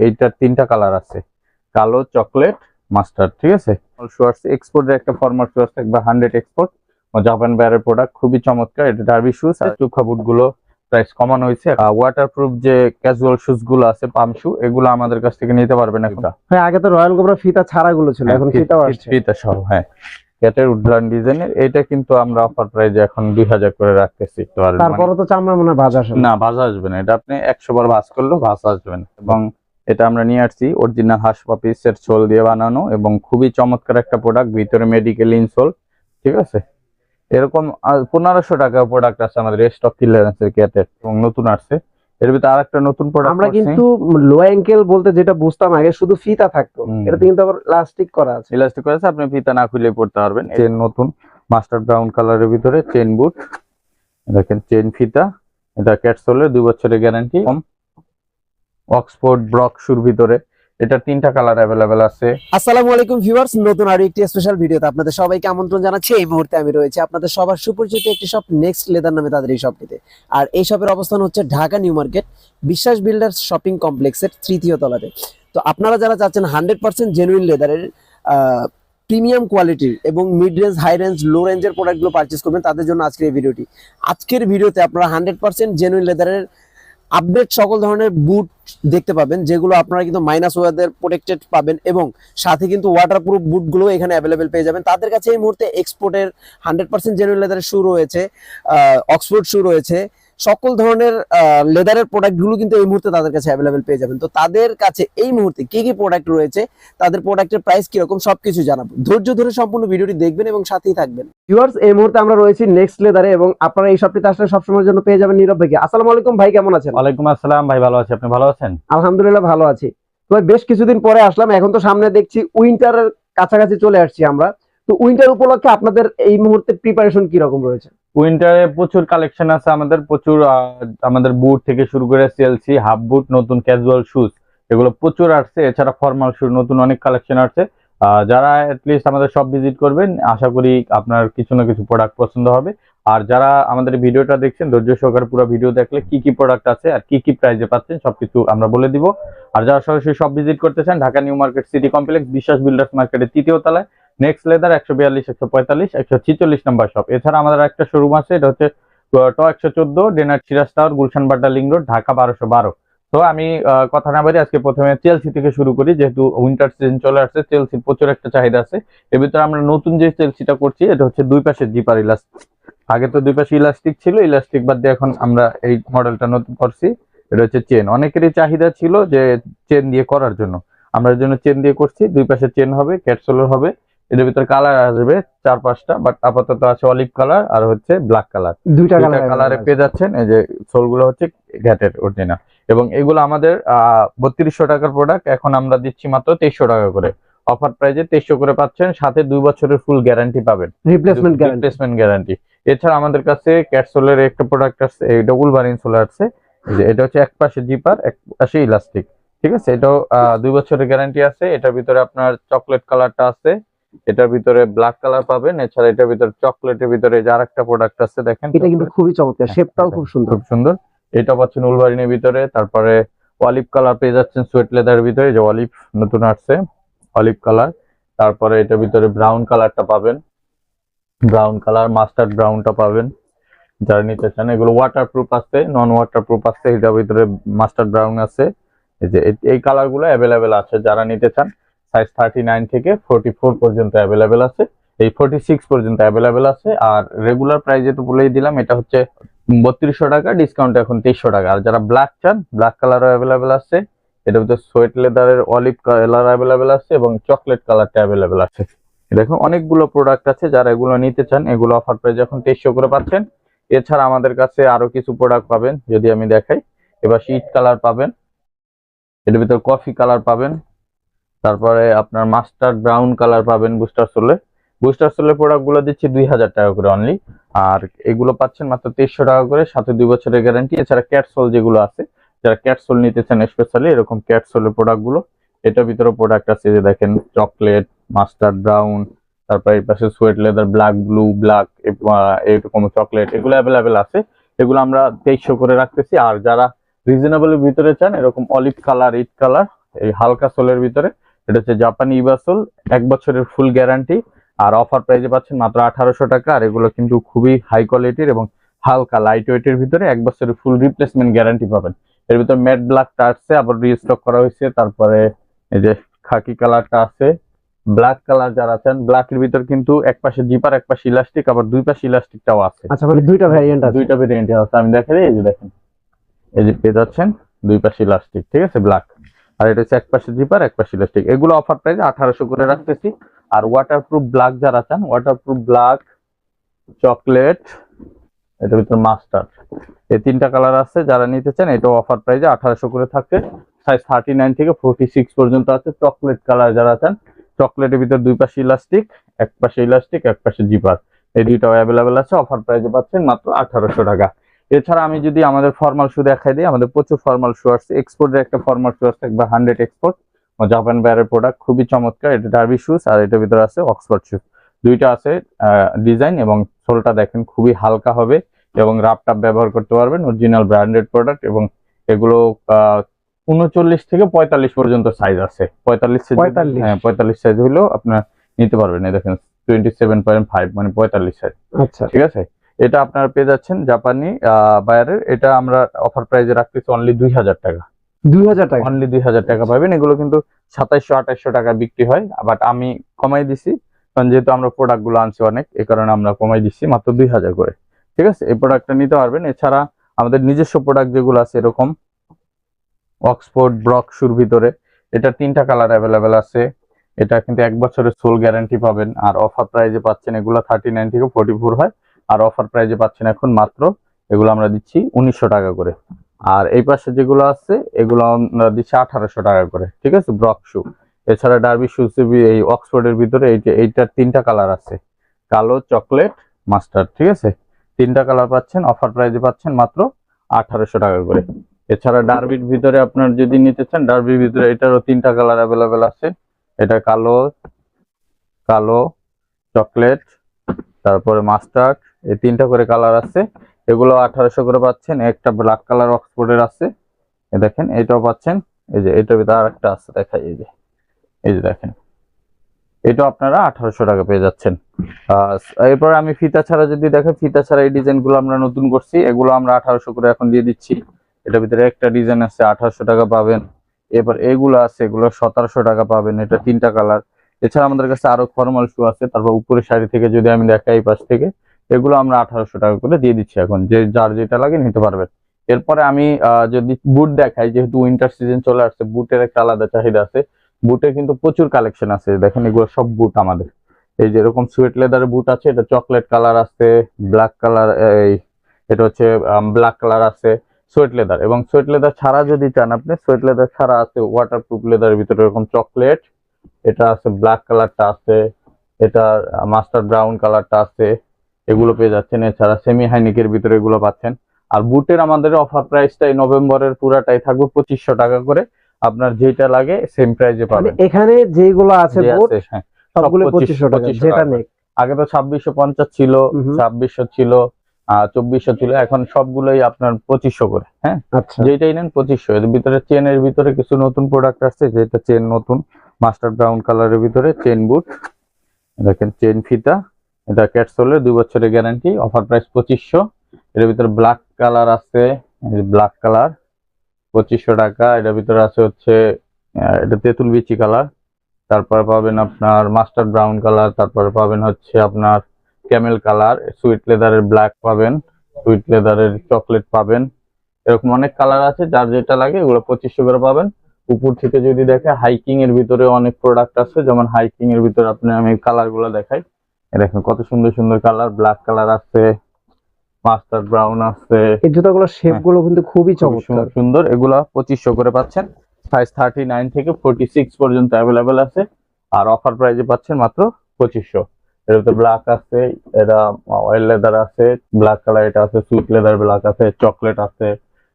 এইটার তিনটা কালার আছে। কালো চকলেট মাস্টার ঠিক আছে? শুয়ার্স এক্সপোর্টের একটা ফর্মাল শুয়ার্স থাকবে হান্ড্রেড এক্সপোর্ট জাপান ব্যারের প্রোডাক্ট খুবই চমৎকার এটা ডার্বি শুজ আর চুখা বুটগুলো প্রাইস কমানো হয়েছে। ওয়াটার প্রুফ যে ক্যাজুয়াল শুজগুলো আছে পাম শু এগুলো আমাদের কাছ থেকে নিতে পারবেন এখন। হ্যাঁ আগে তো রয়্যাল কোবরা ফিতা ছাড়া গুলো ছিল এখন ফিতাও আসছে। ফিতা সহ হ্যাঁ। ক্যাটের উডলান ডিজাইনের এটা কিন্তু আমরা অফার প্রাইজে এখন দুই হাজার করে রাখতেছি মানে- তারপরে তো চামড়া মনে হয় ভাজ আসে না ভাজা আসবে না এটা আপনি একশো বার ভাজ করলেও ভাজ আসবে না। এবং এটা আমরা নিয়ে আসছি। অরিজিনাল হাঁস পাপিসের সোল দিয়ে বানানো এবং খুবই চমৎকার একটা প্রোডাক্ট ভিতরে মেডিকেল ইনসোল ঠিক আছে? এরকম পনেরোশো টাকা প্রোডাক্ট আছে আমাদের স্টক ক্লিয়ারেন্সের ক্যাটের এবং নতুন আসছে। এর ভিতরে আর একটা নতুন প্রোডাক্ট আমরা কিন্তু লো অ্যাঙ্কেল বলতে যেটা বুঝতাম আগে শুধু ফিতা থাকতো। এটাতে কিন্তু আবার প্লাস্টিক করা আছে। ইলাস্টিক করেছে আপনি ফিতা না খুলে পড়তে পারবেন। চেন নতুন মাস্টার ব্রাউন কালারের ভিতরে চেন বুট দেখেন চেন ফিতা এটা ক্যাটসোলের দুই বছরের গ্যারান্টি অক্সফোর্ড ব্রক শুর ভিতরে। এটা তিনটা কালার অ্যাভেলেবেল আছে। আসসালামু আলাইকুম ভিউয়ার্স, নতুন আরও একটি স্পেশাল ভিডিওতে আপনাদের সবাইকে আমন্ত্রণ জানাচ্ছি। এই মুহূর্তে আমি রয়েছে আপনাদের সবার সুপরিচিত একটি শপ নেক্সট লেদার নামে তাদের এই শপটিতে আর এই শপের অবস্থান হচ্ছে Dhaka new market, Biswas builders shopping কমপ্লেক্সের তৃতীয় তলাতে। তো আপনারা যারা চাচ্ছেন হান্ড্রেড পার্সেন্ট জেনুইন লেদারের প্রিমিয়াম কোয়ালিটির এবং mid range high range low রেঞ্জের প্রোডাক্টগুলো পারচেস করবেন, তাদের জন্য আজকের এই ভিডিওটি। আজকের ভিডিওতে আপনারা হান্ড্রেড পার্সেন্ট জেনুইন লেদারের আপডেট সকল ধরনের বুট দেখতে পাবেন, যেগুলো আপনারা কিন্তু মাইনাস ওয়েদার প্রোটেক্টেড পাবেন এবং সাথে কিন্তু ওয়াটারপ্রুফ বুটগুলো এখানে অ্যাভেলেবেল পেয়ে যাবেন। তাদের কাছে এই মুহূর্তে এক্সপোর্টের হান্ড্রেড পার্সেন্ট জেনুইন লেদারের শু রয়েছে অক্সফোর্ড শু রয়েছে সকল ধরনের লেদারের প্রোডাক্টগুলো কিন্তু এই মুহূর্তে তাদের কাছে অ্যাভেলেবেল পেয়ে যাবেন। তো তাদের কাছে এই মুহূর্তে কি কি প্রোডাক্ট রয়েছে তাদের প্রোডাক্টের প্রাইস কীরকম সবকিছু জানাব। ধৈর্য ধরে সম্পূর্ণ ভিডিওটি দেখবেন এবং সাথেই থাকবেন। ভিউয়ার্স এই মুহূর্তে আমরা রয়েছি নেক্সট লেদারে এবং আপনারা এই শপটিতে আসলে সবসময়ের জন্য পেয়ে যাবেন নীরব ভাইকে। আসসালামু আলাইকুম ভাই কেমন আছেন? ওয়ালাইকুম আসসালাম ভাই ভালো আছি। আপনি ভালো আছেন? আলহামদুলিল্লাহ ভালো আছি। তো ভাই বেশ কিছুদিন পরে আসলাম এখন তো সামনে দেখছি উইন্টারের কাছাকাছি চলে আসছি আমরা। তো উইন্টার উপলক্ষে আপনাদের এই মুহূর্তে প্রিপারেশন কি রকম রয়েছে? উইন্টারে প্রচুর কালেকশন আছে আমাদের, প্রচুর আমাদের বুট থেকে শুরু করে সিএলসি হাফ বুট নতুন ক্যাজুয়াল শুজ এগুলো প্রচুর আসছে। এছাড়া ফর্মাল শুজ নতুন অনেক কালেকশন আসছে। যারা লিস্ট আমাদের সব ভিজিট করবেন, আশা করি আপনার কিছু না কিছু প্রোডাক্ট পছন্দ হবে। আর যারা আমাদের ভিডিওটা দেখছেন, ধৈর্য সহকারে পুরো ভিডিও দেখলে কি কি প্রোডাক্ট আছে আর কি কি প্রাইজে পাচ্ছেন, সবকিছু আমরা বলে দিব। আর যারা সরাসরি সব ভিজিট করতে চান, Dhaka new market city complex, Biswas builders মার্কেটের তৃতীয় তলায় নেক্সট লেদার একশো বিয়াল্লিশ, একশো পঁয়তাল্লিশ, একশো ছিচল্লিশ নাম্বার শপ এছাড়া আমাদের একটা শোরুম আছে, এটা হচ্ছে ট একশো চোদ্দ ডেনার Siraj tower Gulshan Badda link road Dhaka বারোশো বারো। তো আমি কথা না বাড়ি আজকে প্রথমে চেলসি থেকে শুরু করি, যেহেতু উইন্টার সিজন চলে আসছে চেলসির প্রচুর একটা চাহিদা আছে। এর ভিতরে আমরা নতুন যে চেলসিটা করছি, এটা হচ্ছে দুই পাশে জিপার ইলাস্টিক আগে তো দুই পাশে ইলাস্টিক ছিল ইলাস্টিক বাদ দিয়ে এখন আমরা এই মডেলটা নতুন করছি, এটা হচ্ছে চেন অনেকেরই চাহিদা ছিল যে চেন দিয়ে করার জন্য। আমরা জন্য চেন দিয়ে করছি, দুই পাশে চেন হবে ক্যাটসোলার হবে। এটার ভিতরে কালার আসবে চার পাঁচটা বাট আপাতত আছে অলিভ কালার আর হচ্ছে ব্ল্যাক কালার দুইটা কালারে পেয়ে যাচ্ছেন এই যে সোলগুলো হচ্ছে ঘ্যাটের অরিজিনাল এবং এগুলো আমাদের বত্রিশশো টাকার প্রোডাক্ট এখন আমরা দিচ্ছি মাত্র তেইশশো টাকা করে। অফার প্রাইজে তেইশশো করে পাচ্ছেন সাথে দুই বছরের ফুল গ্যারান্টি পাবেন। রিপ্লেসমেন্ট গ্যারান্টি রিপ্লেসমেন্ট গ্যারান্টি এছাড়া আমাদের কাছে ক্যাটসোলের একটা প্রোডাক্ট আছে এই ডবল বার ইনসোলার আছে। এই যে এটা হচ্ছে এক পাশে জিপার এক পাশে ইলাস্টিক ঠিক আছে? এটাও দুই বছরের গ্যারান্টি আছে। এটার ভিতরে আপনার চকলেট কালারটা আছে। এটার ভিতরে ব্ল্যাক কালার পাবেন এছাড়া এটার ভিতরে চকলেটের ভিতরে যার একটা প্রোডাক্ট আছে দেখেন এটা কিন্তু খুবই চমৎকার শেপটাও খুব সুন্দর। খুব সুন্দর। এটা পাচ্ছেন উলবারিনের ভিতরে তারপরে অলিভ কালার পেয়ে যাচ্ছেন সুয়েট লেদারের ভিতরে যে অলিভ নতুন আসছে অলিভ কালার তারপরে এটার ভিতরে ব্রাউন কালারটা পাবেন। ব্রাউন কালার মাস্টার্ড ব্রাউনটা পাবেন। যারা নিতে চান এগুলো ওয়াটারপ্রুফ আছে নন ওয়াটারপ্রুফ আছে এটার ভিতরে মাস্টার্ড ব্রাউন আছে। এই যে এই- এই কালারগুলো অ্যাভেলেবেল আছে যারা নিতে চান। সাইজ থার্টি নাইন থেকে ফোর্টি ফোর পর্যন্ত অ্যাভেলেবেল আছে। এই ফোর্টি সিক্স পর্যন্ত অ্যাভেলেবেল আছে। আর রেগুলার প্রাইজে তো বলেই দিলাম, এটা হচ্ছে বত্রিশশো টাকা ডিসকাউন্ট এখন তেইশশো টাকা। আর যারা ব্ল্যাক চান ব্ল্যাক কালারও অ্যাভেলেবেল আছে। এটার ভিতরে সোয়েট লেদারের অলিভ কালার অ্যাভেলেবেল আছে এবং চকলেট কালারটা অ্যাভেলেবেল আছে। দেখুন অনেকগুলো প্রোডাক্ট আছে যারা এগুলো নিতে চান। এগুলো অফার প্রাইস এখন তেইশশো করে পাচ্ছেন। এছাড়া আমাদের কাছে আরও কিছু প্রোডাক্ট পাবেন, যদি আমি দেখাই। এবার শীত কালার পাবেন। এটার ভিতরে কফি কালার পাবেন। তারপরে আপনার মাস্টার্ড ব্রাউন কালার পাবেন বুস্টার সোলে। বুস্টার সোলের প্রোডাক্টগুলো দিচ্ছি দুই হাজার টাকা করে অনলি আর এগুলো পাচ্ছেন মাত্র তেইশশো টাকা করে, সাথে দুই বছরের গ্যারান্টি এছাড়া ক্যাটসোল যেগুলো আছে, যারা ক্যাটসোল নিতে চান স্পেশালি এরকম ক্যাটসোলের প্রোডাক্টগুলো এটার ভিতরে প্রোডাক্ট আছে যে দেখেন চকলেট মাস্টার্ড ব্রাউন তারপর এই পাশে suede leather black blue black এরকম চকলেট এগুলো অ্যাভেলেবেল আছে। এগুলো আমরা তেইশশো করে রাখতেছি। আর যারা রিজনেবলের ভিতরে চান, এরকম অলিভ কালার ইট কালার এই হালকা সোলের ভিতরে এটা হচ্ছে জাপানি ইবাসোল এক বছরের ফুল গ্যারান্টি আর অফার প্রাইসে পাচ্ছেন মাত্র আঠারোশো টাকা আর এগুলো কিন্তু খুবই হাই কোয়ালিটির এবং হালকা লাইট ওয়েটের ভিতরে এক বছরের ফুল রিপ্লেসমেন্ট গ্যারান্টি পাবেন। এর ভিতরে ম্যাট ব্ল্যাকটা আসছে আবার রিস্টক করা হয়েছে তারপরে এই যে খাকি কালারটা আছে ব্ল্যাক কালার যারা আছেন ব্ল্যাকের ভিতর কিন্তু এক পাশে জিপার এক পাশে ইলাস্টিক আবার দুই পাশে ইলাস্টিকটাও আছে। আচ্ছা মানে দুইটা ভ্যারিয়েন্ট আছে। দুইটা ভেরিয়েন্ট আছে আমি দেখাই এই যে দেখেন এই যে পেয়ে যাচ্ছেন দুই পাশে ইলাস্টিক ঠিক আছে ব্ল্যাক আর এটা হচ্ছে এক পাশে জিপার এক পাশে ইলাস্টিক এগুলো অফার প্রাইস আঠারোশো করে রাখতেছি। আর ওয়াটারপ্রুফ ব্ল্যাক যারা চান ওয়াটারপ্রুফ ব্ল্যাক চকলেট এটার ভিতর মাস্টার এই তিনটা কালার আছে, যারা নিতে চান এটা অফার প্রাইসে আঠারোশো করে থাকছে। সাইজ থার্টি নাইন থেকে ফোর্টি সিক্স পর্যন্ত আছে। চকলেট কালার যারা চান চকলেটের ভিতর দুই পাশে ইলাস্টিক এক পাশে ইলাস্টিক এক পাশে জিপার এই দুইটাও অ্যাভেলেবেল আছে অফার প্রাইসে পাচ্ছেন মাত্র আঠারোশো টাকা। এছাড়া আমি যদি আমাদের ফর্মাল শু দেখাই দিই আমাদের প্রচুর ফর্মাল শু আসছে। এক্সপোর্টের একটা ফর্মাল শু আসছে একবার হান্ড্রেড এক্সপোর্ট জাপান ব্যারের প্রোডাক্ট খুবই চমৎকার। এটা ডার্বি শুজ আর এটার ভিতরে আছে অক্সফোর্ড শু দুইটা আছে ডিজাইন এবং সোলটা দেখেন খুবই হালকা হবে এবং রাপ টাপ ব্যবহার করতে পারবেন অরিজিনাল ব্র্যান্ডেড প্রোডাক্ট এবং এগুলো উনচল্লিশ থেকে পঁয়তাল্লিশ পর্যন্ত সাইজ আছে। পঁয়তাল্লিশ size যদি- 45 হ্যাঁ পঁয়তাল্লিশ সাইজ হলেও আপনার নিতে পারবেন। এই দেখেন টোয়েন্টি সেভেন পয়েন্ট ফাইভ মানে পঁয়তাল্লিশ সাইজ আচ্ছা। ঠিক আছে? এটা আপনারা পেয়ে যাচ্ছেন জাপানি বায়ারের। এটা আমরা অফার প্রাইজে রাখতেছি অনলি দুই হাজার টাকা। দুই হাজার টাকা? অনলি দুই হাজার টাকা পাবেন। এগুলো কিন্তু সাতাইশশো আঠাইশশো টাকা বিক্রি হয় বাট আমি কমাই দিছি কারণ যেহেতু আমরা প্রোডাক্টগুলো আনছি অনেক এই কারণে আমরা কমাই দিচ্ছি মাত্র দুই হাজার করে। ঠিক আছে? এই প্রোডাক্টটা নিতে পারবেন। এছাড়া আমাদের নিজস্ব প্রোডাক্ট যেগুলো আছে এরকম অক্সফোর্ড ব্রক শুর ভিতরে এটা তিনটা কালার অ্যাভেলেবেল আছে। এটা কিন্তু এক বছরের সোল গ্যারান্টি পাবেন। আর অফার প্রাইজে পাচ্ছেন এগুলো থার্টি নাইন থেকে ফোর্টি ফোর হয়। আর অফার প্রাইজে পাচ্ছেন এখন মাত্র, এগুলো আমরা দিচ্ছি উনিশশো টাকা করে। আর এই পাশে যেগুলো আছে, এগুলো আমরা দিচ্ছি আঠারোশো টাকা করে, ঠিক আছে? ব্রক শু এছাড়া ডার্বি শুজ এই অক্সফোর্ডের ভিতরে এইটা এইটার তিনটা কালার আছে। কালো চকলেট মাস্টার ঠিক আছে? তিনটা কালার পাচ্ছেন অফার প্রাইজে পাচ্ছেন মাত্র আঠারোশো টাকা করে। এছাড়া ডার্বির ভিতরে আপনার যদি নিতে চান ডার্বির ভিতরে এটারও তিনটা কালার অ্যাভেলেবেল আছে। এটা কালো কালো চকলেট তারপরে মাস্টার্ড এই তিনটা করে কালার আছে। এগুলো আঠারোশো করে পাচ্ছেন, একটা ব্ল্যাক কালার অক্সফোর্ডের আছে। দেখেন, এটাও পাচ্ছেন। এই যে, এটার ভিতরে আর একটা আছে, দেখাই, এই যে এই যে দেখেন। এটাও আপনারা আঠারোশো টাকা পেয়ে যাচ্ছেন। এরপর আমি ফিতা ছাড়া যদি দেখেন, ফিতা ছাড়া এই ডিজাইনগুলো আমরা নতুন করছি। এগুলো আমরা আঠারোশো করে এখন দিয়ে দিচ্ছি। এটার ভিতরে একটা ডিজাইন আছে, আঠারোশো টাকা পাবেন। এরপর এগুলো আছে, এগুলো সতেরোশো টাকা পাবেন। এটা তিনটা কালার। এছাড়া আমাদের কাছে আরও ফর্মাল শু আছে। তারপর উপরের শাড়ি থেকে যদি আমি দেখাই পাশ থেকে এগুলো আমরা আঠারোশো টাকা করে দিয়ে দিচ্ছি এখন। যে যার যেটা লাগে নিতে পারবেন এরপরে আমি যদি বুট দেখাই, যেহেতু উইন্টার সিজন চলে আসছে বুটের একটা আলাদা চাহিদা আছে। বুটের কিন্তু প্রচুর কালেকশন আছে। দেখেন এগুলো সব বুট আমাদের। এই যে এরকম সুয়েট লেদারের বুট আছে, এটা চকলেট কালার আছে ব্ল্যাক কালার এই, এটা হচ্ছে ব্ল্যাক কালার আছে সোয়েট লেদার এবং সোয়েট লেদার ছাড়া যদি চান আপনি সোয়েট লেদার ছাড়া আছে ওয়াটার প্রুফ লেদারের ভিতরে এরকম চকলেট এটা আছে ব্ল্যাক কালারটা আছে, এটা মাস্টার ব্রাউন কালারটা আছে এগুলো পেয়ে যাচ্ছেন। এছাড়া সেমি হাইনিকের ভিতরে এগুলো পাচ্ছেন। আর বুটের আমাদের অফার প্রাইসটা এই নভেম্বরের পুরাটাই থাকবে পঁচিশশো টাকা করে। আপনার যেটা লাগে সেম প্রাইসে মানে পাবেন। এখানে যেগুলো আছে হ্যাঁ। সবগুলো পঁচিশশো টাকা যেটা নেই আগে তো ছাব্বিশশো পঞ্চাশ ছিল। ছাব্বিশশো ছিল চব্বিশশো ছিল এখন সবগুলোই আপনার পঁচিশশো করে হ্যাঁ? আচ্ছা। যেটাই নেন পঁচিশশো। এর ভিতরে চেনের ভিতরে কিছু নতুন প্রোডাক্ট আসছে যেটা চেন নতুন মাস্টার ব্রাউন কালারের ভিতরে চেন বুট দেখেন চেন ফিতা এটা ক্যাটসোলের দুই বছরের গ্যারান্টি অফার প্রাইস পঁচিশশো। এর ভিতরে ব্ল্যাক কালার আছে ব্ল্যাক কালার পঁচিশশো টাকা। এটার ভিতরে আছে হচ্ছে এটা তেঁতুল বিচি কালার তারপরে পাবেন আপনার মাস্টার ব্রাউন কালার তারপরে পাবেন হচ্ছে আপনার ক্যামেল কালার সুইট লেদারের ব্ল্যাক পাবেন সুইট লেদারের চকলেট পাবেন। এরকম অনেক কালার আছে, যার যেটা লাগে এগুলো পঁচিশশো করে পাবেন। উপর থেকে যদি দেখে হাইকিং এর ভিতরে অনেক প্রোডাক্ট আছে, যেমন হাইকিং এর ভিতরে আপনি আমি কালারগুলো দেখাই। দেখেন কত সুন্দর সুন্দর কালার ব্ল্যাক কালার আছে মাস্টার ব্রাউন আছে। এই জুতাগুলোর শেপগুলো কিন্তু খুবই হ্যাঁ। চমৎকার। সুন্দর এগুলা পঁচিশশো করে পাচ্ছেন। সাইজ থার্টি নাইন থেকে ফোর্টি সিক্স পর্যন্ত অ্যাভেলেবেল আছে। আর অফার প্রাইজে পাচ্ছেন মাত্র পঁচিশশো। এর ভিতরে ব্ল্যাক আছে এটা অয়েল লেদার আছে ব্ল্যাক কালার এটা আছে সুইট লেদার ব্ল্যাক আছে চকলেট আছে।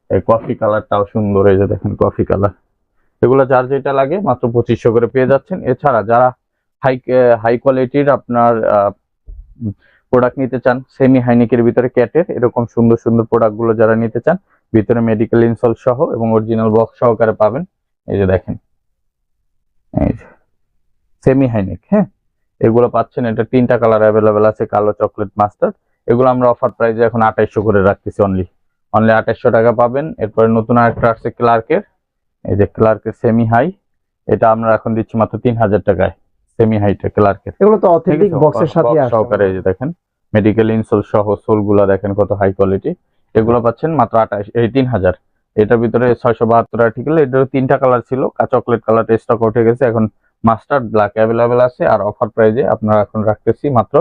এই কফি কালারটাও সুন্দর এই যে দেখেন কফি কালার এগুলো যার যেটা লাগে মাত্র পঁচিশশো করে পেয়ে যাচ্ছেন। এছাড়া যারা হাই হাই কোয়ালিটির আপনার প্রোডাক্ট নিতে চান সেমি হাইনিকের ভিতরে ক্যাটের এরকম সুন্দর সুন্দর প্রোডাক্টগুলো যারা নিতে চান, ভিতরে মেডিকেল ইনসল সহ এবং অরিজিনাল বক্স সহকারে পাবেন। এই যে দেখেন। এই সেমি হাইনেক হ্যাঁ? এগুলো পাচ্ছেন, এটা তিনটা কালার অ্যাভেলেবেল আছে, কালো চকলেট মাস্টার এগুলো আমরা অফার প্রাইসে এখন আঠাইশশো করে রাখতেছি অনলি অনলি আঠাইশশো টাকা পাবেন। এরপরে নতুন আরেকটা আসছে ক্লার্কের এই যে ক্লার্কের সেমি হাই এটা আমরা এখন দিচ্ছি মাত্র তিন হাজার টাকায়। সেমি হাইটা ক্লার্কের এগুলো তো অথেন্টিক বক্সের সাথে আসে। সহকারে এই যে দেখেন মেডিকেল ইনসোল সহ সোলগুলা দেখেন কত হাই কোয়ালিটি এগুলো পাচ্ছেন মাত্র আঠাশ এই তিন হাজার। এটার ভিতরে ছয়শো বাহাত্তর আর্টিকেল এটার তিনটা কালার ছিল চকলেট কালার স্টক উঠে গেছে। এখন মাস্টার্ড ব্ল্যাক অ্যাভেলেবেল আছে আর অফার প্রাইজে আপনারা এখন রাখতেছি মাত্র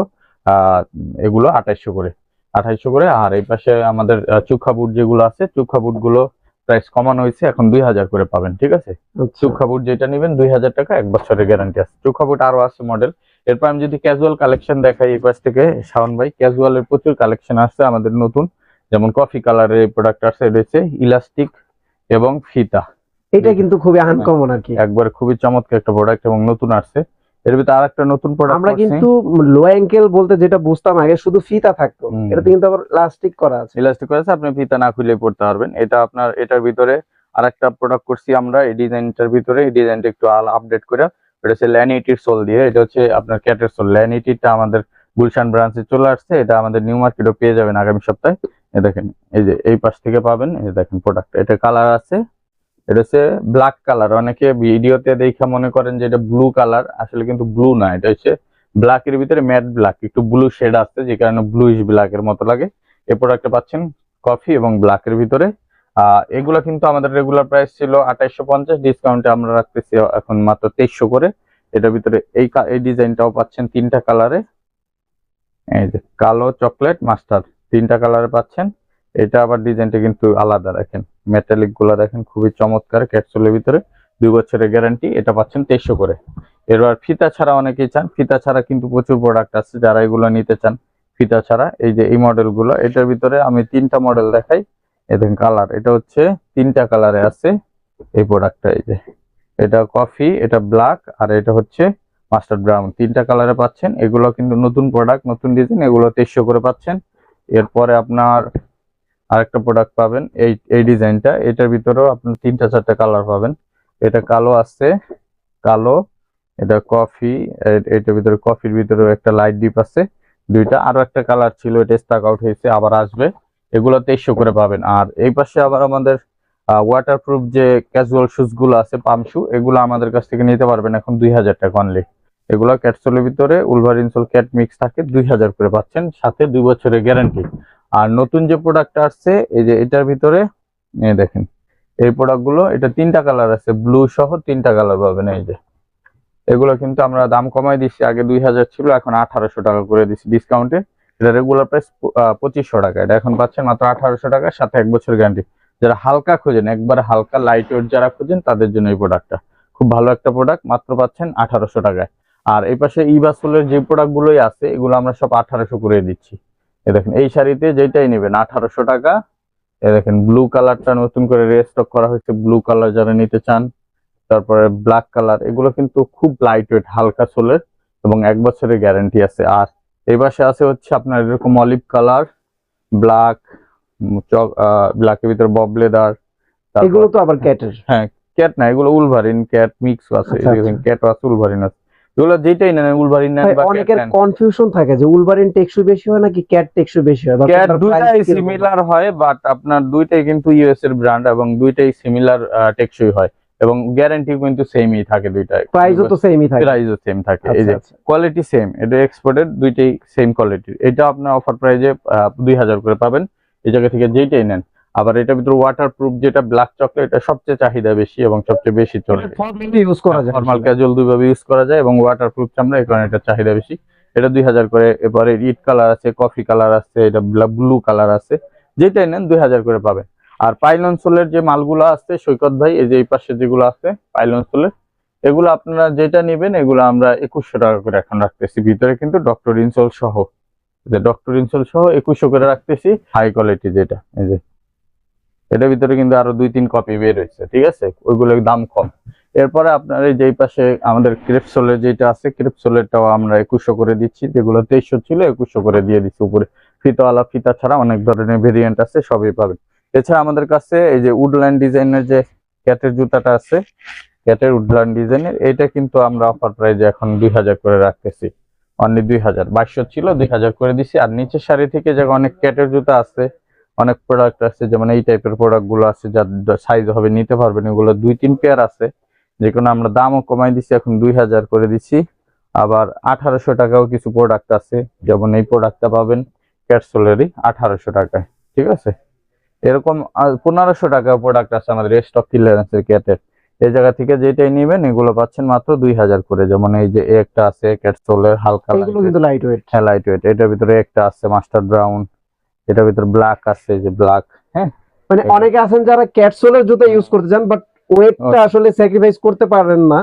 এগুলো আঠাইশশো করে। আঠাইশশো করে আর এই পাশে আমাদের আহ, বুট যেগুলো আছে চুখা বুটগুলো প্রাইস কমানো হয়েছে এখন দুই হাজার করে পাবেন ঠিক আছে? আচ্ছা। চুখা বুট যেটা নেবেন দুই হাজার টাকা এক বছরের গ্যারান্টি আছে। চুখা বুট আরও আছে মডেল এরপর আমি যদি ক্যাজুয়াল কালেকশন দেখাই এই পাশ থেকে শাওন ভাই ক্যাজুয়ালের প্রচুর কালেকশন আসছে আমাদের নতুন। যেমন কফি কালারের প্রোডাক্ট আছে রয়েছে ইলাস্টিক এবং ফিতা। এটা কিন্তু খুবই আনকমন আর কি। একবার খুবই চমৎকার একটা প্রোডাক্ট এবং নতুন আসছে। এর ভিতরে আর একটা নতুন প্রোডাক্ট আমরা কিন্তু লো অ্যাঙ্কেল বলতে যেটা বুঝতাম আগে শুধু ফিতা থাকতো। এটাতে কিন্তু আবার করা আছে। ইলাস্টিক আছে আপনি ফিতা না খুলে পড়তে পারবেন। এটা আপনার এটার ভিতরে প্রোডাক্ট করছি আমরা এই ডিজাইনটার ভিতরে। এই ডিজাইনটা একটু আপডেট করে এটা হচ্ছে ল্যানিটির সোল দিয়ে। এটা হচ্ছে আপনার ক্যাটের সোল ল্যানিটিটা আমাদের গুলশান ব্রাঞ্চে চলে আসছে। এটা আমাদের নিউ মার্কেটও পেয়ে যাবেন আগামী সপ্তাহে। দেখেন এই যে এই পাশ থেকে পাবেন এই দেখেন প্রোডাক্ট এটা কালার আছে। এটা হচ্ছে ব্ল্যাক কালার অনেকে ভিডিওতে দেখে মনে করেন যে এটা ব্লু কালার আসলে কিন্তু ব্লু না। এটা হচ্ছে ব্ল্যাক এর ভিতরে ম্যাট ব্ল্যাক একটু ব্লু শেড আসছে, যে কারণে ব্লুইশ ব্ল্যাক এর মতো লাগে। এই প্রোডাক্টটা পাচ্ছেন কফি এবং ব্ল্যাক এর ভিতরে। এগুলো কিন্তু আমাদের রেগুলার প্রাইস ছিল আঠাইশশো পঞ্চাশ ডিসকাউন্টে আমরা রাখতেছি এখন মাত্র তেইশশো করে। এটার ভিতরে এই এই ডিজাইনটাও পাচ্ছেন তিনটা কালারে এই যে কালো চকলেট মাস্টার তিনটা কালারে পাচ্ছেন। এটা আবার ডিজাইনটা কিন্তু আলাদা, দেখেন। মেটালিকগুলা দেখেন খুবই চমৎকার ক্যাপসুলের ভিতরে। দুই বছরের গ্যারান্টি এটা পাচ্ছেন তেইশশো করে। এবার ফিতা ছাড়া অনেকেই চান। ফিতা ছাড়া কিন্তু প্রচুর প্রোডাক্ট আছে যারা এগুলো নিতে চান। ফিতা ছাড়া, এই যে এই মডেলগুলো এটার ভিতরে আমি তিনটা মডেল দেখাই। এদের কালার এটা হচ্ছে তিনটা কালারে আছে এই প্রোডাক্টটা এই যে। এটা কফি এটা ব্ল্যাক আর এটা হচ্ছে মাস্টার্ড ব্রাউন তিনটা কালারে পাচ্ছেন। এগুলো কিন্তু নতুন প্রোডাক্ট নতুন ডিজাইন এগুলো তেইশশো করে পাচ্ছেন। এরপরে আপনার আরেকটা প্রোডাক্ট পাবেন। এই এই ডিজাইনটা এটার ভিতরেও আপনার তিনটা, চারটা কালার পাবেন। এটা কালো আছে, কালো, এটা কফি এটার ভিতরে কফির ভিতরেও একটা লাইট ডিপ আছে। দুইটা, আরও একটা কালার ছিল, এটা স্টাক আউট হয়েছে, আবার আসবে। এগুলো তেইশশো করে পাবেন। আর এই পাশে আবার আমাদের ওয়াটারপ্রুফ যে ক্যাজুয়াল শুজগুলো আছে পাম শু এগুলো আমাদের কাছ থেকে নিতে পারবেন এখন দুই হাজার টাকা অনলি এগুলো ক্যাটসোলের ভিতরে উলভার ইনসোল ক্যাট মিক্স থাকে, দুই হাজার করে পাচ্ছেন, সাথে দুই বছরের গ্যারান্টি আর নতুন যে প্রোডাক্ট আসছে, এই যে এটার ভিতরে দেখেন, এই প্রোডাক্টগুলো এটা তিনটা কালার আছে ব্লু সহ তিনটা কালার পাবেন, এই যে। এগুলো কিন্তু আমরা দাম কমাই দিচ্ছি, আগে দুই হাজার ছিল, এখন আঠারোশো টাকা করে দিচ্ছি ডিসকাউন্টে এটা রেগুলার প্রাইস পঁচিশশো টাকা, এটা এখন পাচ্ছেন মাত্র আঠারোশো টাকা, সাথে এক বছর গ্যারান্টি যারা হালকা খোঁজেন, একবারে হালকা লাইট ওয়েট যারা খোঁজেন, তাদের জন্য এই প্রোডাক্টটা খুব ভালো একটা প্রোডাক্ট মাত্র পাচ্ছেন আঠারোশো টাকায়। আর এই পাশে ইবাসুলের যে প্রোডাক্টগুলোই আছে, এগুলো আমরা সব আঠারোশো করে দিচ্ছি। এ দেখেন এই শাড়িতে যেটাই নেবেন আঠারোশো টাকা। এ দেখেন ব্লু কালারটা নতুন করে রেস্টক করা হয়েছে। ব্লু কালার যারা নিতে চান তারপরে ব্ল্যাক কালার এগুলো কিন্তু খুব লাইট ওয়েট হালকা সোলের এবং এক বছরের গ্যারেন্টি আছে। আর এই পাশে আছে হচ্ছে আপনার এরকম অলিভ কালার ব্ল্যাক ব্ল্যাকের ভিতরে বব লেদার এগুলো তো আবার ক্যাটের ক্যাট না এগুলো উলভারিন ক্যাট মিক্স আছে। আচ্ছা, আচ্ছা। ক্যাট আছে উলভারিন আছে। এগুলো যেটাই উলভারিন অনেকের কনফিউশন থাকে যে উলভারিন বেশি হয় নাকি ক্যাট বেশি হয় বা ক্যাট দুইটাই সিমিলার হয়? বাট আপনার দুইটাই কিন্তু ইউএস এর ব্র্যান্ড এবং দুইটাই সিমিলার টেকসই হয়। এবং গ্যারান্টি কিন্তু সেমই থাকে দুইটাই। প্রাইসও তো সেমই থাকে। প্রাইসও সেম থাকে। এই আচ্ছা যে আচ্ছা কোয়ালিটি সেম এটা এক্সপোর্টেড দুইটাই সেম কোয়ালিটির এটা আপনার অফার প্রাইজে দুই হাজার করে পাবেন। এই জায়গা থেকে যেইটাই নেন। আবার এটার ভিতরে ওয়াটার প্রুফ যেটা ব্ল্যাক চকলেট এটা সবচেয়ে চাহিদা বেশি এবং সবচেয়ে বেশি চলে। ফর্মালি ইউজ করা যায়। নর্মাল ক্যাজুয়াল দুইভাবে ইউজ করা যায় এবং ওয়াটার প্রুফ চামড়া এই কারণে এটা চাহিদা বেশি। এটা দুই হাজার করে এরপরে ইট কালার আছে কফি কালার আছে এটা ব্লু কালার আছে। যেটাই নেন দুই হাজার করে পাবেন। আর পাইলন সোলের যে মালগুলো আছে সৈকত ভাই এই যে এই পাশে যেগুলো আছে পাইলন সোলের এগুলো আপনারা যেটা নেবেন এগুলো আমরা একুশশো টাকা করে এখন রাখতেছি। ভিতরে কিন্তু ডক্টর ইনসোল সহ যে ডক্টর ইনসোল সহ একুশশো করে রাখতেছি হাই কোয়ালিটি যেটা এই যে। এটার ভিতরে কিন্তু আরও দুই তিন কপি বের হয়েছে, ঠিক আছে? ওইগুলোর দাম কম। এরপরে আপনার এই যেই পাশে আমাদের ক্রেপসোলের যেটা আছে, ক্রেপসোলেরটাও আমরা একুশশো করে দিচ্ছি, যেগুলো তেইশশো ছিল একুশশো করে দিয়ে দিচ্ছি উপরে। ফিতাওয়ালা ফিতা ছাড়া অনেক ধরনের ভেরিয়েন্ট আছে, সবই পাবেন। এছাড়া আমাদের কাছে এই যে উডল্যান্ড ডিজাইনের যে ক্যাটের জুতাটা আছে ক্যাটের উডল্যান্ড ডিজাইনের এটা কিন্তু আমরা অফার প্রাইজে এখন দুই হাজার করে রাখতেছি। অনলি দুই হাজার, বাইশশো ছিল, দুই হাজার করে দিছি। আর নিচের শাড়ি থেকে যে অনেক ক্যাটের জুতা আছে অনেক প্রোডাক্ট আছে যেমন এই টাইপের প্রোডাক্টগুলো আছে যার সাইজ হবে নিতে পারবেন এগুলো দুই তিন পেয়ার আছে। যে কোনো আমরা দামও কমাই দিছি এখন দুই হাজার করে দিছি। আবার আঠারোশো টাকাও কিছু প্রোডাক্ট আছে যেমন এই প্রোডাক্টটা পাবেন ক্যাটসোলেরই আঠারোশো টাকায় ঠিক আছে? এরকম পনেরোশো টাকা প্রোডাক্ট আছে আমাদের স্টক ক্লিয়ারেন্সের ক্যাটের এই জায়গা থেকে যেটাই নেবেন এগুলো পাচ্ছেন মাত্র দুই হাজার করে। যেমন এই যে একটা আছে ক্যাটসোলের হালকা কিন্তু লাইট ওয়েট হ্যাঁ লাইট ওয়েট এটার ভিতরে একটা আছে মাস্টার ব্রাউন এটার ভিতরে ব্ল্যাক আছে যে ব্ল্যাক হ্যাঁ? মানে অনেকে আছেন যারা ক্যাটসোলের জুতা ইউজ করতে চান বাট ওয়েটটা আসলে স্যাক্রিফাইস করতে পারেন না।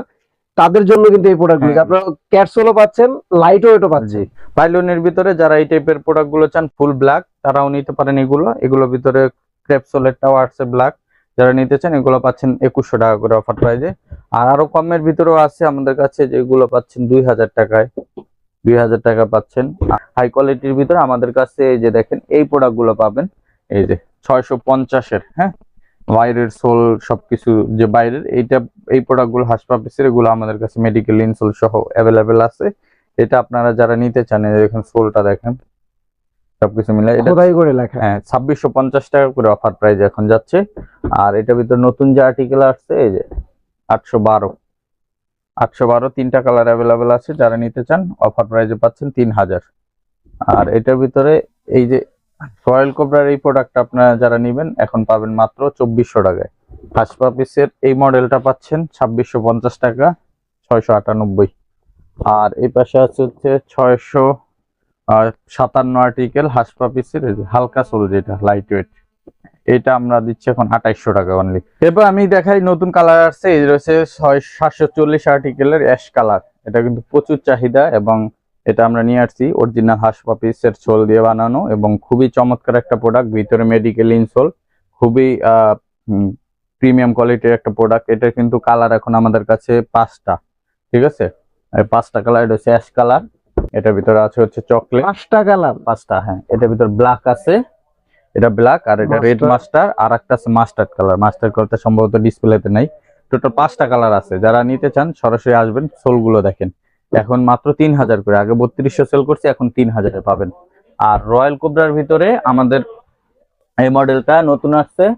তাদের জন্য কিন্তু এই প্রোডাক্টগুলো হ্যাঁ। আপনারা ক্যাটসোলও পাচ্ছেন লাইট ওয়েটও পাচ্ছেন। পাইলনের ভিতরে যারা এই টাইপের প্রোডাক্টগুলো চান ফুল ব্ল্যাক তারাও নিতে পারেন এগুলো। এগুলোর ভিতরে ক্রেপসোলেরটাও আছে ব্ল্যাক যারা নিতে চান এগুলো পাচ্ছেন একুশশো টাকা করে অফার প্রাইজে আর আরও কমের ভিতরেও আছে আমাদের কাছে যেগুলো পাচ্ছেন দুই হাজার টাকায়। দুই হাজার টাকা পাচ্ছেন। হাই কোয়ালিটির ভিতরে আমাদের কাছে এই যে দেখেন এই প্রোডাক্টগুলো পাবেন। এই যে ছয়শো পঞ্চাশের হ্যাঁ? বাইরের সোল সবকিছু যে বাইরের এইটা এই প্রোডাক্টগুলো হাসপাতালের এগুলো আমাদের কাছে মেডিকেল ইনসোল সহ অ্যাভেলেবেল আছে। এটা আপনারা যারা নিতে চান দেখেন সোলটা দেখেন সবকিছু মিলে এটা খোদাই করে লেখা। হ্যাঁ ছাব্বিশশো পঞ্চাশ টাকা করে অফার প্রাইস এখন যাচ্ছে। আর এটার ভিতরে নতুন যে আর্টিকেল আসছে এই যে আটশো বারো। আটশো বারো, তিনটা কালার অ্যাভেলেবেল আছে। যারা নিতে চান অফার প্রাইজে পাচ্ছেন তিন হাজার। আর এটার ভিতরে এই যে রয়্যাল কোবরার এই প্রোডাক্ট আপনারা যারা নেবেন, এখন পাবেন মাত্র চব্বিশশো টাকায়। হাসপা পিসের এই মডেলটা পাচ্ছেন ছাব্বিশশো পঞ্চাশ টাকা, ছয়শো আটানব্বই। আর এই পাশে আছে হচ্ছে ছয়শো সাতান্ন আর্টিকেল হাসপা পিসের হালকা সোল যেটা লাইট ওয়েট এটা আমরা দিচ্ছি এখন আঠাইশশো টাকা অনলি এরপর আমি দেখাই নতুন কালার আসছে এই রয়েছে ছয় সাতশো চল্লিশ আর্টিকেলের অ্যাশ কালার এটা কিন্তু প্রচুর চাহিদা এবং এটা আমরা নিয়ে আসছি। অরিজিনাল হাসপা পিসের সোল দিয়ে বানানো এবং খুবই চমৎকার একটা প্রোডাক্ট ভিতরে মেডিকেল ইনসোল খুবই প্রিমিয়াম কোয়ালিটির একটা প্রোডাক্ট এটা কিন্তু কালার এখন আমাদের কাছে পাঁচটা ঠিক আছে? পাঁচটা কালার এটা হচ্ছে অ্যাশ কালার এটার ভিতরে আছে হচ্ছে চকলেট পাঁচটা কালার পাঁচটা হ্যাঁ এটার ভিতর ব্ল্যাক আছে। এটা ব্ল্যাক আর এটা রেড মাস্টার আর একটা আছে মাস্টার্ড কালার মাস্টার্ড কালারটা সম্ভবত ডিসপ্লেতে নাই। টোটাল পাঁচটা কালার আছে। যারা নিতে চান সরাসরি আসবেন সোলগুলো দেখেন। এখন মাত্র তিন হাজার করে। আগে বত্রিশশো সেল করছে এখন তিন হাজারে পাবেন। আর রয়্যাল কোবরার ভিতরে আমাদের এই মডেলটা নতুন আসছে।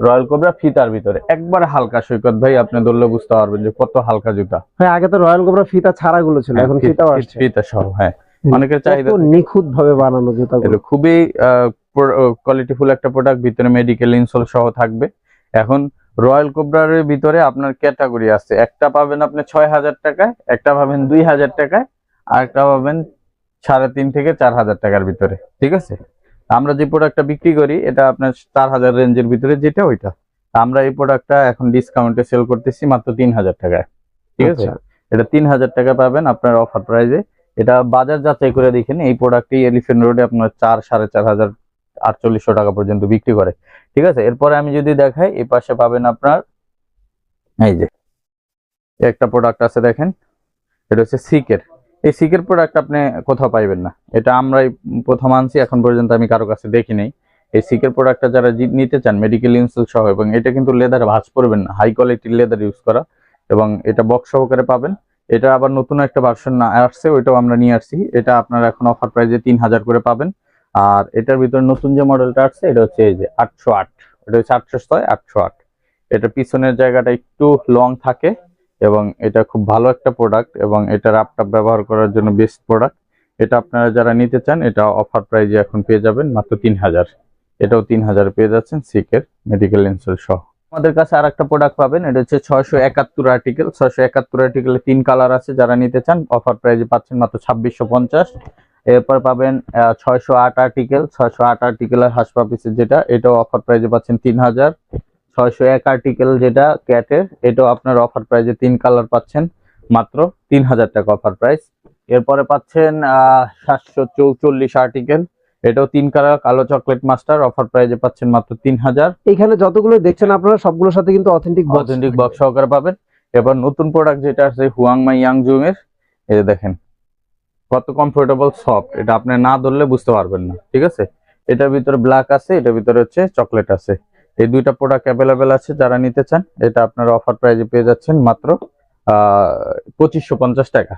রয়্যাল কোবরা ফিতার ভিতরে। একবার হালকা সৈকত ভাই আপনি ধরলে বুঝতে পারবেন যে কত হালকা জুতা। হ্যাঁ আগে তো রয়্যাল কোবরা ফিতা ছাড়া গুলো ছিল এখন হ্যাঁ, ফি- ফিতাও ফি- আসছে। ফিতা সহ হ্যাঁ। অনেকের চাহিদা নিখুঁত ভাবে বানানো জুতাগুলো? এটা খুবই কোয়ালিটিফুল একটা প্রোডাক্ট ভিতরে মেডিকেল ইনসোল সহ থাকবে। এখন রয়্যাল কোবরার ভিতরে আপনার ক্যাটাগরি আছে। একটা পাবেন আপনি ছয় হাজার টাকায় একটা পাবেন দুই হাজার টাকায় আর একটা পাবেন সাড়ে তিন থেকে চার হাজার টাকার ভিতরে। ঠিক আছে? আমরা যে প্রোডাক্টটা বিক্রি করি এটা আপনার চার হাজার রেঞ্জের ভিতরে যেটা ওইটা। আমরা এই প্রোডাক্টটা এখন ডিসকাউন্টে সেল করতেছি মাত্র তিন হাজার টাকায়। ঠিক আছে? আচ্ছা। এটা তিন হাজার টাকা পাবেন আপনার অফার প্রাইজে এটা বাজার যাচাই করে দেখেন এই প্রোডাক্টটি এলিফেন্ট রোডে আপনার চার সাড়ে চার হাজার আটচল্লিশশো টাকা পর্যন্ত বিক্রি করে। ঠিক আছে? এরপরে আমি যদি দেখাই, এই পাশে পাবেন আপনার, এই যে, একটা প্রোডাক্ট আছে দেখেন। এটা হচ্ছে সিকের এই সিকের প্রোডাক্ট আপনি কোথাও পাইবেন না। এটা আমরাই প্রথম আনছি, এখন পর্যন্ত আমি কারও কাছে দেখি নাই। এই সিকের প্রোডাক্টটা যারা নিতে চান মেডিকেল ইনসুল সহ, এবং এটা কিন্তু লেদার ভাঁজ পড়বেন না। হাই কোয়ালিটির লেদার ইউজ করা, এবং এটা বক্স সহকারে পাবেন। এটা আবার নতুন একটা ভার্সন না আসছে, ওইটাও আমরা নিয়ে আসছি। এটা আপনারা এখন অফার প্রাইজে তিন হাজার করে পাবেন। আর এটার ভিতরে নতুন যে মডেলটা আসছে, এটা হচ্ছে এই যে আটশো আট। এটা হচ্ছে আটশো ছয়, আটশো আট। এটা পিছনের জায়গাটা একটু লং থাকে এবং এটা খুব ভালো একটা প্রোডাক্ট এবং এটা ল্যাপটপ ব্যবহার করার জন্য বেস্ট প্রোডাক্ট এটা আপনারা যারা নিতে চান, এটা অফার প্রাইজে এখন পেয়ে যাবেন মাত্র তিন হাজার এটাও তিন হাজার পেয়ে যাচ্ছেন সিকের মেডিকেল ইন্স্যুরেন্স সহ। আমাদের কাছে আর একটা প্রোডাক্ট পাবেন, এটা হচ্ছে ছয়শো একাত্তর আর্টিকেল ছয়শো একাত্তর আর্টিকেলে তিন কালার আছে, যারা নিতে চান অফার প্রাইজে পাচ্ছেন মাত্র ছাব্বিশশো পঞ্চাশ। এরপর পাবেন ছয়শো আট আর্টিকেল ছয়শো আট আর্টিকেলের হাসপা পিসের যেটা, এটাও অফার প্রাইজে পাচ্ছেন তিন হাজার। ছয়শো এক আর্টিকেল যেটা ক্যাটের এটাও আপনার অফার প্রাইজে তিন কালার পাচ্ছেন মাত্র তিন হাজার টাকা অফার প্রাইস এরপরে পাচ্ছেন সাতশো চৌচল্লিশ আর্টিকেল এটাও তিন কালার কালো চকলেট মাস্টার অফার প্রাইজে পাচ্ছেন মাত্র তিন হাজার এখানে যতগুলো দেখছেন আপনারা সবগুলোর সাথে কিন্তু অথেন্টিক অথেন্টিক বক্স সহকারে পাবেন। এবার নতুন প্রোডাক্ট যেটা আছে হুয়াংমা ইয়াংজুং এর এই দেখেন কত কমফোর্টেবল সফট এটা আপনি না ধরলে বুঝতে পারবেন না ঠিক আছে? এটার ভিতরে ব্ল্যাক আছে এটার ভিতরে হচ্ছে চকলেট আছে। এই দুইটা প্রোডাক্ট অ্যাভেলেবেল আছে যারা নিতে চান এটা আপনারা অফার প্রাইজে পেয়ে যাচ্ছেন মাত্র আহ পঁচিশশো পঞ্চাশ টাকা।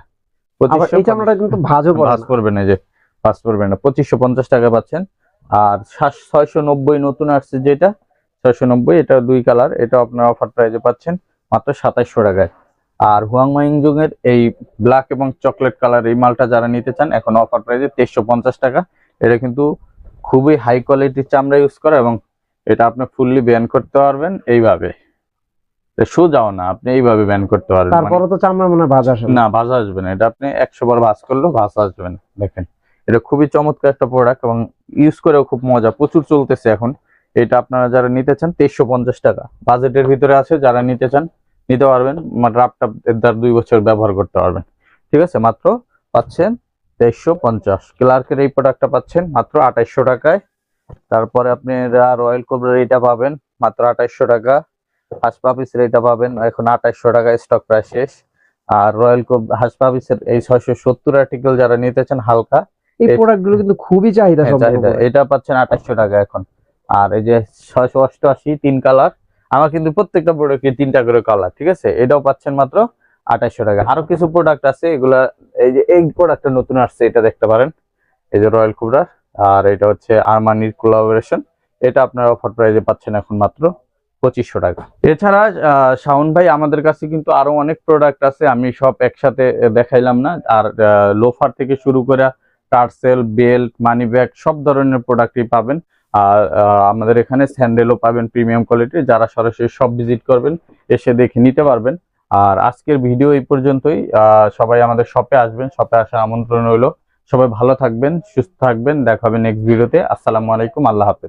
চামড়াটা কিন্তু ভাজও ভাজ করবেন এই যে ভাজ করবেন না পঁচিশশো পঞ্চাশ টাকা পাচ্ছেন। আর ছয়শো নব্বই নতুন আসছে যেটা ছয়শো নব্বই এটা দুই কালার। এটা আপনার অফার প্রাইজে পাচ্ছেন মাত্র সাতাইশশো টাকায়। আর হুয়াং মাইং এর এই ব্ল্যাক এবং চকলেট কালার এই মালটা যারা নিতে চান এখন অফার প্রাইজে তেইশশো পঞ্চাশ টাকা। এটা কিন্তু খুবই হাই কোয়ালিটির চামড়া ইউজ করা এবং এটা আপনি ফুললি ব্যান করতে পারবেন এইভাবে। সোজাও না আপনি এইভাবে ব্যান করতে পারবেন। তারপরে তো চামড়া মনে ভাজ আসে না। না ভাজা আসবে না। এটা আপনি একশো বার ভাজ করলেও ভাজা আসবে না দেখেন। এটা খুবই চমৎকার একটা প্রোডাক্ট এবং ইউজ করেও খুব মজা, প্রচুর চলতেছে এখন। এটা আপনারা যারা নিতে চান, তেইশশো পঞ্চাশ টাকা। বাজেটের ভিতরে আছে, যারা নিতে চান, নিতে পারবেন রাপটা দ্বার দুই বছর ব্যবহার করতে পারবেন। ঠিক আছে? মাত্র পাচ্ছেন তেইশশো পঞ্চাশ। ক্লার্কের এই প্রোডাক্টটা পাচ্ছেন মাত্র আঠাইশশো টাকায়। তারপরে আপনি রয়্যাল কোবরার এটা পাবেন, মাত্র আঠাইশশো টাকা। হাসপাপিসের এটা পাবেন, এখন আঠাইশশো টাকা স্টক প্রায় শেষ। আর রয়্যাল কোব হাসপাপিসের এই ছয়শো সত্তর আর্টিকেল যারা নিতে চান, হালকা এই এই- প্রোডাক্টগুলো কিন্তু খুবই চাহিদা হ্যাঁ। এটা পাচ্ছেন আঠাশশো টাকা এখন। আর এই যে ছয়শো অষ্টআশি তিন কালার। আমার কিন্তু প্রত্যেকটা প্রোডাক্টে তিনটা করে কালার ঠিক আছে? এটাও পাচ্ছেন মাত্র আঠাশশো টাকা। আরও কিছু প্রোডাক্ট আছে এগুলা এই যে এই প্রোডাক্টটা নতুন আসছে এটা দেখতে পারেন। এই যে রয়্যাল কুবরার আর এটা হচ্ছে আরমানির কোলাবোরেশন এটা আপনার অফার প্রাইজে পাচ্ছেন এখন মাত্র পঁচিশশো টাকা। এছাড়া আহ, শাওন ভাই আমাদের কাছে কিন্তু আরও অনেক প্রোডাক্ট আছে। আমি সব একসাথে দেখাইলাম না। আর লোফার থেকে শুরু করে টার্সেল বেল্ট মানি ব্যাগ সব ধরনের প্রোডাক্টই পাবেন। আর আমাদের এখানে স্যান্ডেলও পাবেন প্রিমিয়াম কোয়ালিটির যারা সরাসরি সব ভিজিট করবেন, এসে দেখে নিতে পারবেন। আর আজকের ভিডিও এই পর্যন্তই। সবাই আমাদের শপে আসবেন শপে আসার আমন্ত্রণ রইল। সবাই ভালো থাকবেন, সুস্থ থাকবেন। দেখা হবে নেক্সট ভিডিওতে আসসালামু আলাইকুম, আল্লাহ হাফেজ।